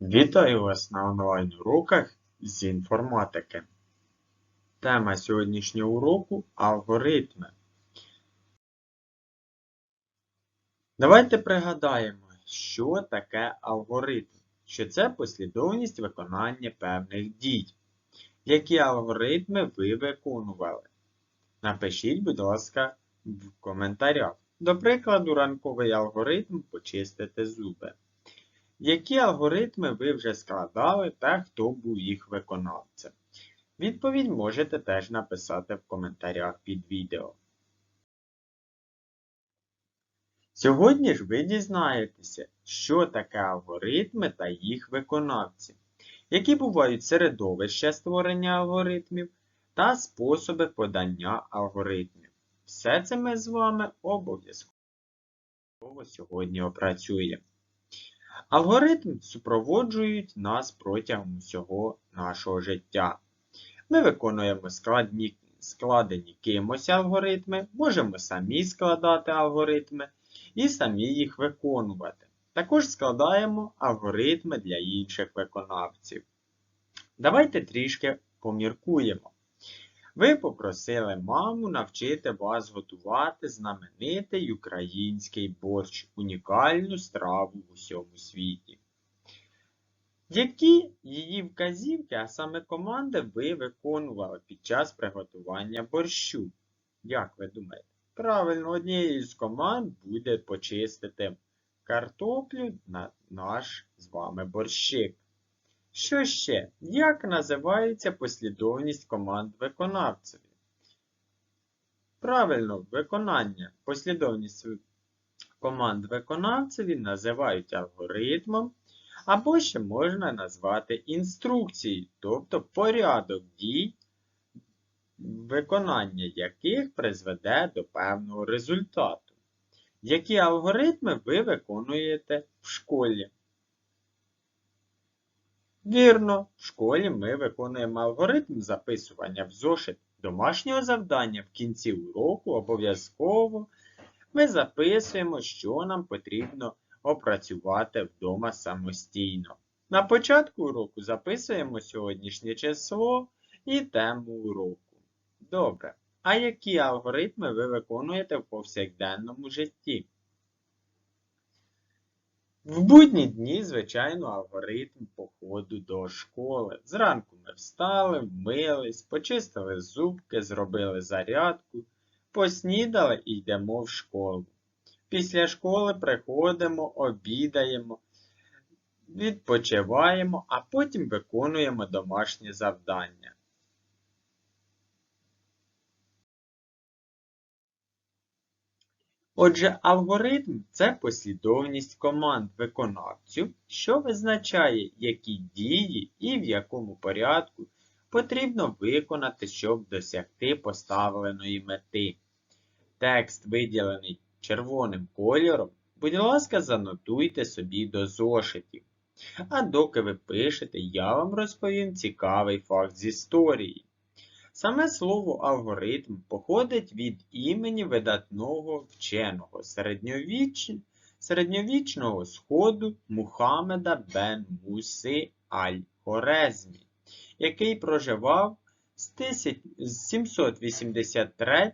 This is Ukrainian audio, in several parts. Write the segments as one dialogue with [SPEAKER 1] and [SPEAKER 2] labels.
[SPEAKER 1] Вітаю вас на онлайн-уроках з інформатики. Тема сьогоднішнього уроку алгоритми. Давайте пригадаємо, що таке алгоритм. Що це послідовність виконання певних дій. Які алгоритми ви виконували? Напишіть, будь ласка, в коментарях. До прикладу, ранковий алгоритм почистити зуби. Які алгоритми ви вже складали та хто був їх виконавцем? Відповідь можете теж написати в коментарях під відео. Сьогодні ж ви дізнаєтеся, що таке алгоритми та їх виконавці, які бувають середовища створення алгоритмів та способи подання алгоритмів. Все це ми з вами обов'язково сьогодні опрацюємо. Алгоритм супроводжують нас протягом всього нашого життя. Ми виконуємо складні, складені кимось алгоритми, можемо самі складати алгоритми і самі їх виконувати. Також складаємо алгоритми для інших виконавців. Давайте трішки поміркуємо. Ви попросили маму навчити вас готувати знаменитий український борщ, унікальну страву в усьому світі. Які її вказівки, а саме команди, ви виконували під час приготування борщу? Як ви думаєте? Правильно, однією з команд буде почистити картоплю на наш з вами борщик. Що ще? Як називається послідовність команд виконавцеві? Правильно, виконання. Послідовність команд виконавцеві називають алгоритмом, або ще можна назвати інструкцією, тобто порядок дій, виконання яких призведе до певного результату. Які алгоритми ви виконуєте в школі? Вірно, в школі ми виконуємо алгоритм записування в зошит домашнього завдання в кінці уроку обов'язково ми записуємо, що нам потрібно опрацювати вдома самостійно. На початку уроку записуємо сьогоднішнє число і тему уроку. Добре. А які алгоритми ви виконуєте в повсякденному житті? В будні дні, звичайно, алгоритм походу до школи. Зранку ми встали, вмились, почистили зубки, зробили зарядку, поснідали і йдемо в школу. Після школи приходимо, обідаємо, відпочиваємо, а потім виконуємо домашні завдання. Отже, алгоритм це послідовність команд виконавцю, що визначає, які дії і в якому порядку потрібно виконати, щоб досягти поставленої мети. Текст, виділений червоним кольором, будь ласка, занотуйте собі до зошитів. А доки ви пишете, я вам розповім цікавий факт з історії. Саме слово алгоритм походить від імені видатного вченого середньовіч... середньовічного сходу Мухаммеда бен Муси Аль-Хорезмі, який проживав з 783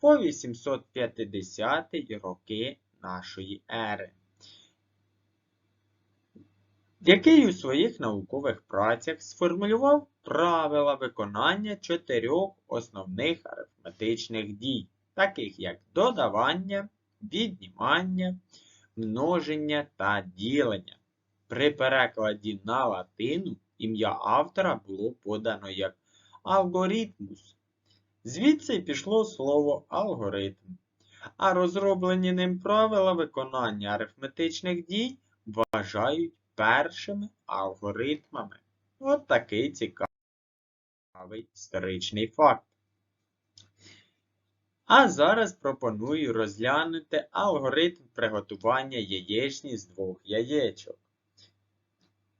[SPEAKER 1] по 850 роки нашої ери який у своїх наукових працях сформулював правила виконання чотирьох основних арифметичних дій, таких як додавання, віднімання, множення та ділення. При перекладі на латину ім'я автора було подано як алгоритмус. Звідси пішло слово алгоритм, а розроблені ним правила виконання арифметичних дій вважають першими алгоритмами. От такий цікавий історичний факт. А зараз пропоную розглянути алгоритм приготування яєчні з двох яєчок.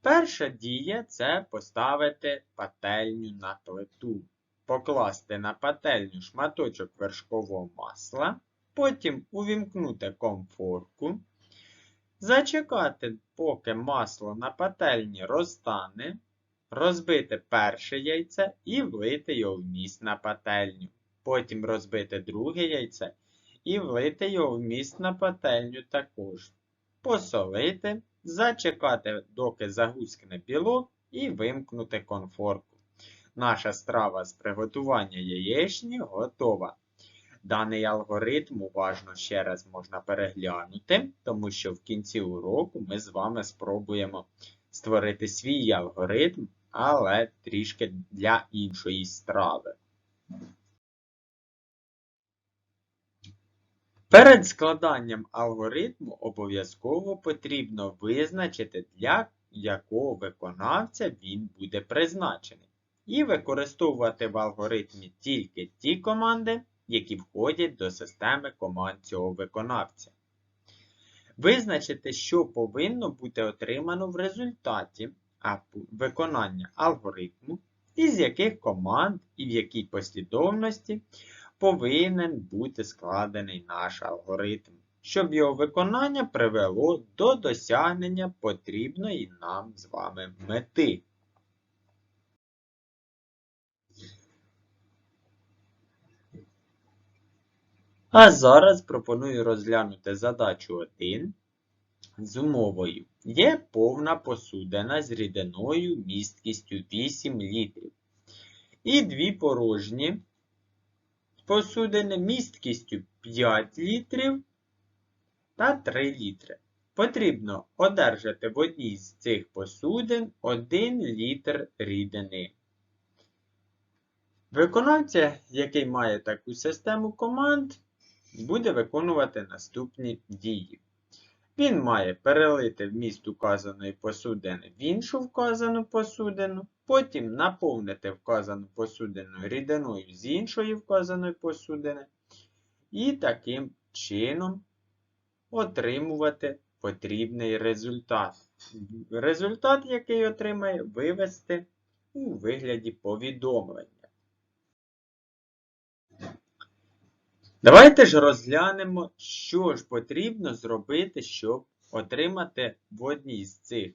[SPEAKER 1] Перша дія це поставити пательню на плиту, покласти на пательню шматочок вершкового масла, потім увімкнути комфорку зачекати, поки масло на пательні розтане, розбити перше яйце і влити його в міст на пательню. Потім розбити друге яйце і влити його в міст на пательню також. Посолити, зачекати, доки загускне білок і вимкнути конфорку. Наша страва з приготування яєчні готова. Даний алгоритм уважно ще раз можна переглянути, тому що в кінці уроку ми з вами спробуємо створити свій алгоритм, але трішки для іншої страви. Перед складанням алгоритму обов'язково потрібно визначити, для якого виконавця він буде призначений, і використовувати в алгоритмі тільки ті команди, які входять до системи команд цього виконавця. Визначити, що повинно бути отримано в результаті виконання алгоритму, із яких команд і в якій послідовності повинен бути складений наш алгоритм, щоб його виконання привело до досягнення потрібної нам з вами мети. А зараз пропоную розглянути задачу 1 з умовою. Є повна посудина з рідиною місткістю 8 літрів. І дві порожні посудини місткістю 5 літрів та 3 літри. Потрібно одержати в одній з цих посудин 1 літр рідини. Виконавця, який має таку систему команд, буде виконувати наступні дії. Він має перелити вміст указаної посудини в іншу вказану посудину, потім наповнити вказану посудину рідиною з іншої вказаної посудини, і таким чином отримувати потрібний результат. Результат, який отримає, вивести у вигляді повідомлення. Давайте ж розглянемо, що ж потрібно зробити, щоб отримати в одній з цих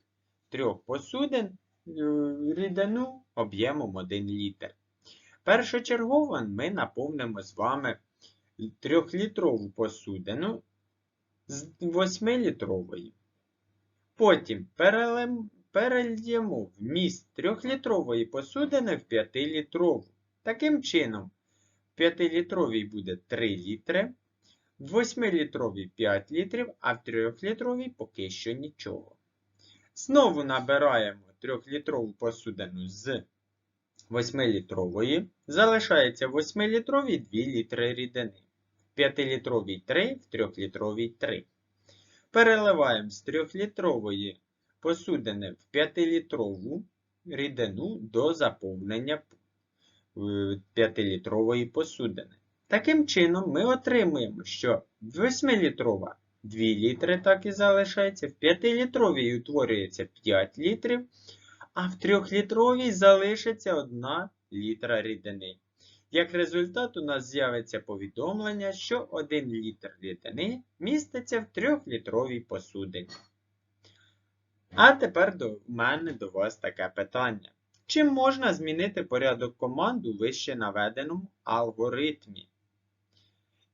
[SPEAKER 1] трьох посудин е, рідину об'ємом 1 літр. Першочергово ми наповнимо з вами 3-літрову посудину з 8-літрової. Потім перельємо вміст 3-літрової посудини в 5-літрову. Таким чином, 5-літровій буде 3 літри, в 8-літровій 5 літрів, а в 3-літровій поки що нічого. Знову набираємо 3-літрову посудину з 8-літрової. Залишається в 8-літровій 2 літри рідини. В 5-літровій 3, в 3-літровій 3. Переливаємо з 3-літрової посудини в 5-літрову рідину до заповнення 5-літрової посудини. Таким чином, ми отримуємо, що 8-літрова 2 літри так і залишається, в 5-літровій утворюється 5 літрів, а в 3-літровій залишиться 1 літра рідини. Як результат, у нас з'явиться повідомлення, що 1 літр рідини міститься в 3-літровій посудині. А тепер до мене до вас таке питання. Чим можна змінити порядок команд у вище наведеному алгоритмі?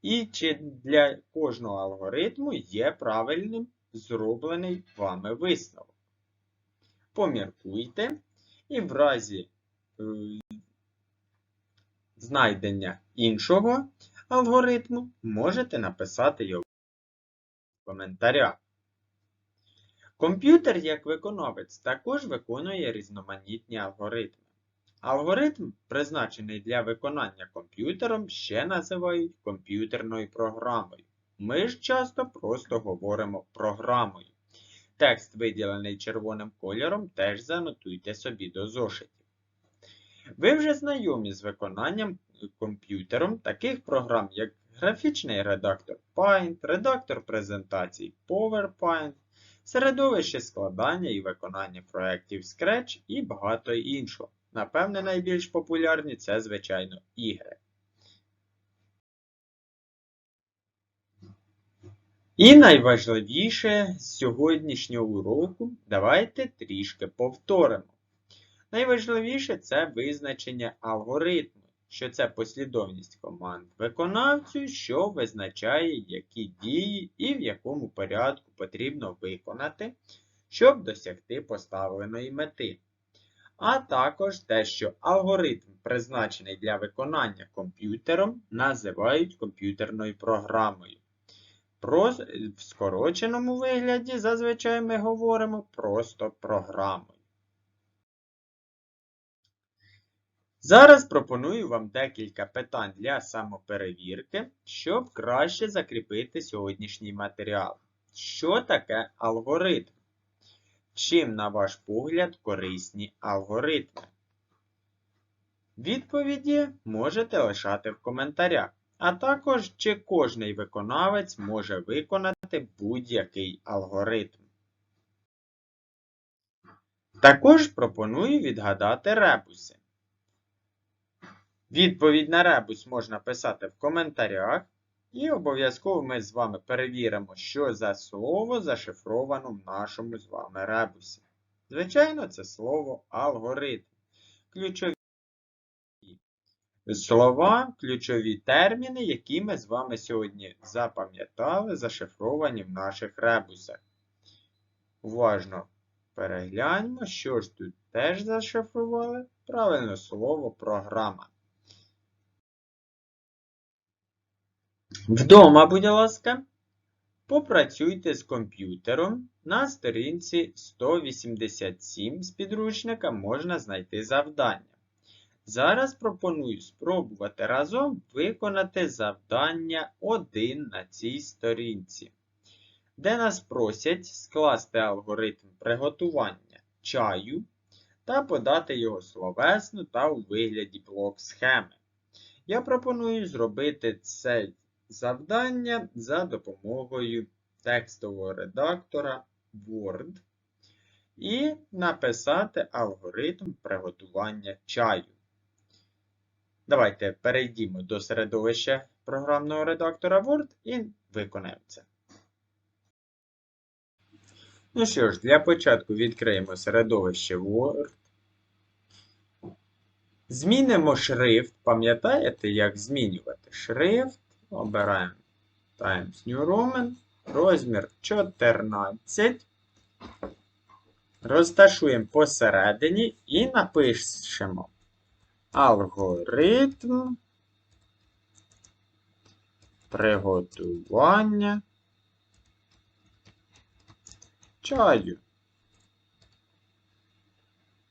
[SPEAKER 1] І чи для кожного алгоритму є правильним зроблений вами висновок? Поміркуйте і в разі е, знайдення іншого алгоритму можете написати його в коментарях. Комп'ютер як виконавець також виконує різноманітні алгоритми. Алгоритм, призначений для виконання комп'ютером, ще називають комп'ютерною програмою. Ми ж часто просто говоримо програмою. Текст, виділений червоним кольором, теж занотуйте собі до зошитів. Ви вже знайомі з виконанням комп'ютером таких програм, як графічний редактор Paint, редактор презентацій PowerPoint, середовище складання і виконання проєктів Scratch і багато іншого. Напевне, найбільш популярні це, звичайно, ігри. І найважливіше з сьогоднішнього уроку давайте трішки повторимо. Найважливіше це визначення алгоритму, що це послідовність команд виконавцю, що визначає, які дії і в якому порядку потрібно виконати, щоб досягти поставленої мети. А також те, що алгоритм, призначений для виконання комп'ютером, називають комп'ютерною програмою. Про, в скороченому вигляді зазвичай ми говоримо просто програмою. Зараз пропоную вам декілька питань для самоперевірки, щоб краще закріпити сьогоднішній матеріал. Що таке алгоритм? Чим, на ваш погляд, корисні алгоритми? Відповіді можете лишати в коментарях, а також чи кожний виконавець може виконати будь-який алгоритм. Також пропоную відгадати ребуси. Відповідь на ребус можна писати в коментарях. І обов'язково ми з вами перевіримо, що за слово зашифровано в нашому з вами ребусі. Звичайно, це слово алгоритм. Ключові слова, ключові терміни, які ми з вами сьогодні запам'ятали, зашифровані в наших ребусах. Уважно перегляньмо, що ж тут теж зашифрували. Правильно слово програма. Вдома, будь ласка, попрацюйте з комп'ютером. На сторінці 187 з підручника можна знайти завдання. Зараз пропоную спробувати разом виконати завдання 1 на цій сторінці, де нас просять скласти алгоритм приготування чаю та подати його словесно та у вигляді блок схеми. Я пропоную зробити це завдання за допомогою текстового редактора Word і написати алгоритм приготування чаю. Давайте перейдімо до середовища програмного редактора Word і виконаємо це. Ну що ж, для початку відкриємо середовище Word. Змінимо шрифт. Пам'ятаєте, як змінювати шрифт? Обираємо Times New Roman. Розмір 14. Розташуємо посередині і напишемо алгоритм приготування чаю.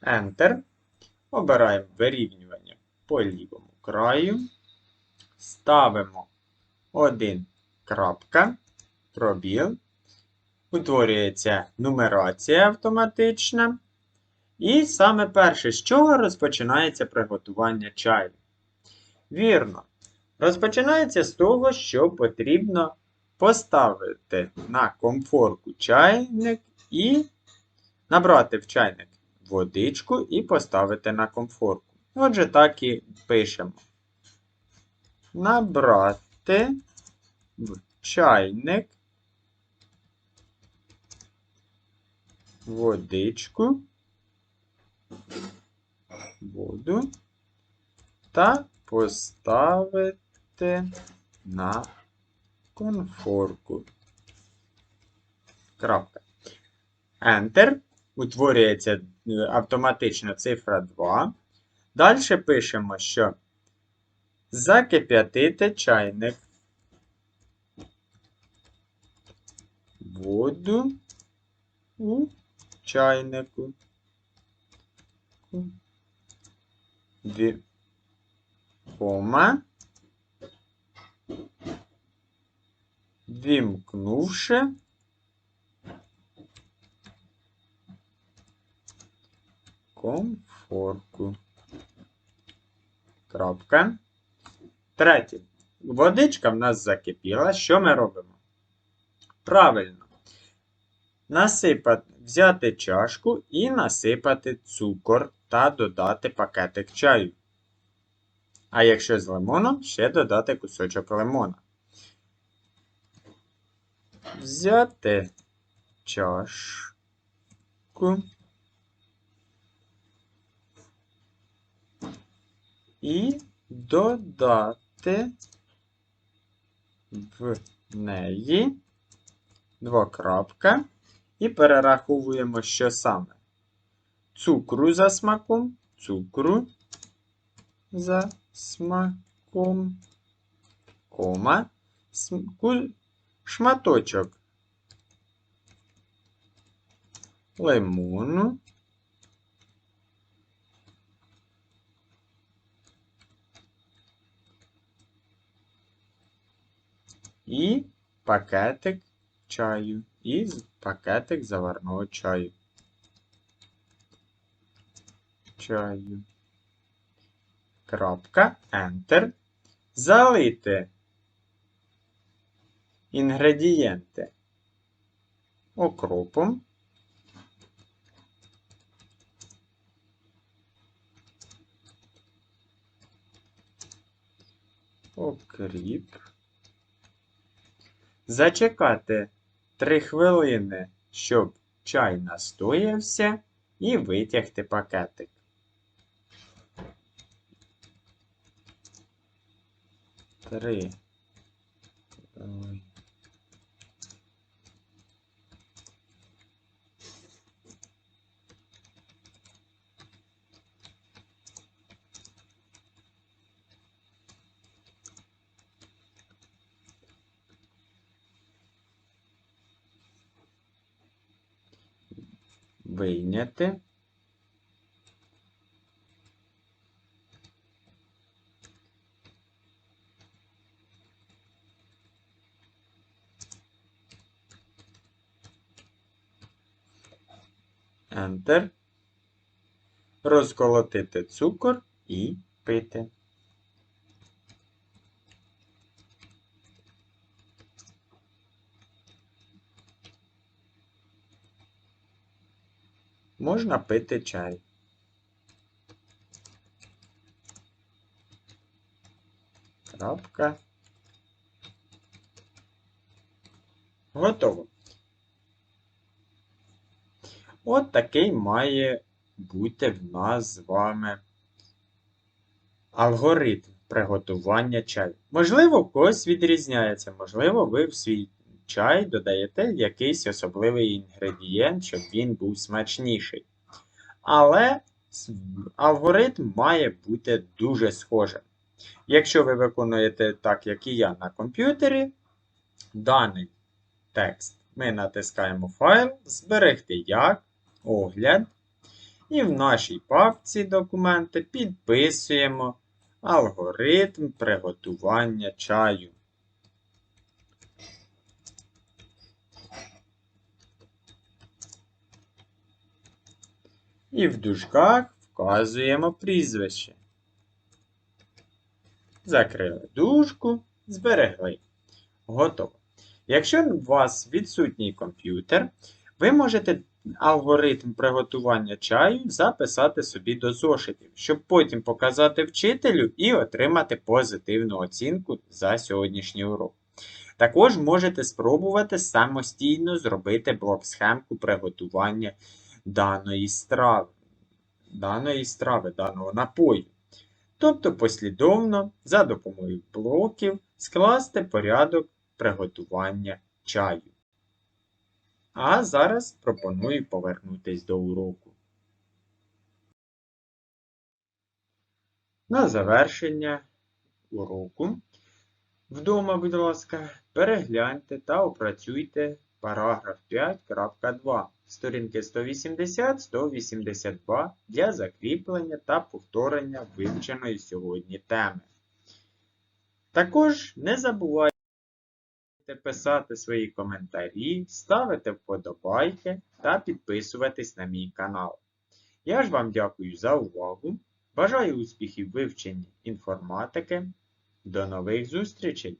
[SPEAKER 1] Enter. Обираємо вирівнювання по лівому краю. Ставимо один крапка, пробіл. Утворюється нумерація автоматична. І саме перше, з чого розпочинається приготування чаю? Вірно. Розпочинається з того, що потрібно поставити на комфорку чайник і набрати в чайник водичку і поставити на комфорку. Отже, так і пишемо. Набрати в чайник водичку, воду та поставити на конфорку. Крапка. Enter. Утворюється автоматично цифра 2. Далі пишемо, що закип'ятити чайник. Воду у чайнику. Дві. Кома. Вімкнувши. Комфорку. Крапка. Третє. Водичка в нас закипіла. Що ми робимо? Правильно. Насипати, взяти чашку і насипати цукор та додати пакетик чаю. А якщо з лимоном, ще додати кусочок лимона. взяти чашку і додати в неї. Двокрапка. І перераховуємо, що саме. Цукру за смаком, цукру за смаком, кома, шматочок лимону, і пакетик чаю, і пакетик заварного чаю. Чаю. Крапка, Enter. Залити інгредієнти окропом. Окріп. Зачекати 3 хвилини, щоб чай настоявся, і витягти пакетик. Три. Вийняти. Enter. Розколотити цукор і пити. Можна пити чай. Крапка. Готово. От такий має бути в нас з вами алгоритм приготування чаю. Можливо, когось відрізняється, можливо, ви в свій чай додаєте якийсь особливий інгредієнт, щоб він був смачніший. Але алгоритм має бути дуже схожим. Якщо ви виконуєте так, як і я на комп'ютері, даний текст ми натискаємо файл, зберегти як, огляд. І в нашій папці документи підписуємо алгоритм приготування чаю. І в дужках вказуємо прізвище. Закрили дужку, зберегли. Готово. Якщо у вас відсутній комп'ютер, ви можете алгоритм приготування чаю записати собі до зошитів, щоб потім показати вчителю і отримати позитивну оцінку за сьогоднішній урок. Також можете спробувати самостійно зробити блок-схемку приготування даної страви, даної страви, даного напою. Тобто послідовно за допомогою блоків скласти порядок приготування чаю. А зараз пропоную повернутись до уроку. На завершення уроку вдома, будь ласка, перегляньте та опрацюйте параграф 5.2 сторінки 180-182 для закріплення та повторення вивченої сьогодні теми. Також не забувайте писати свої коментарі, ставити вподобайки та підписуватись на мій канал. Я ж вам дякую за увагу. Бажаю успіхів в вивченні інформатики. До нових зустрічей!